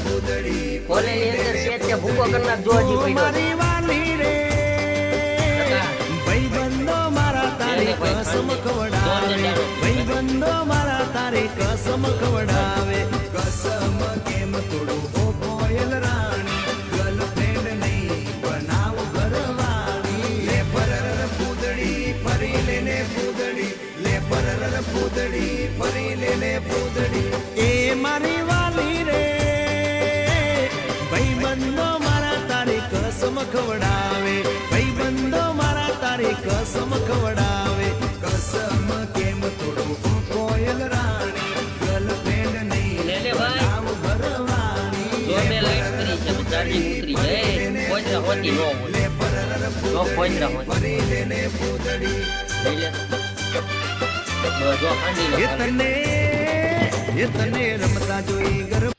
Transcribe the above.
કોલેજની અંદર છે તે ભૂકો કરનાર જો હજી પડ્યો મારી વાલી રે. ભાઈબંધો મારા તારે કસમ ખવડાવે. ભાઈબંધો મારા તારી કસમ ખવડાવે. કસમ કેમ તોડું ઓ કોયલ રાણી. ગર્લફ્રેન્ડ નહીં બનાવ ઘરવાળી. લે પરર પૂદડી ફરી લેને પૂદડી. લે પરર પૂદડી ફરી લેને પૂદડી. કસમ ખવડાવે ભાઈબંધો મારા તારે કસમ ખવડાવે કસમ કેમ તોડું કોયલ રાણી ગર્લફ્રેન્ડ નહીં ભાઈ. બનાવ ઘરવાળી. જો મે લાઈટ કરી છે ચાર્જિંગ ઉતરી કોઈ પોચરા હોતી નો હોય લે પરર જો પોચરા હોય ફરી લેને પૂદડી લઈ લે જો ખાંડી લો તને એ તને રમતા જોઈ ગર્વ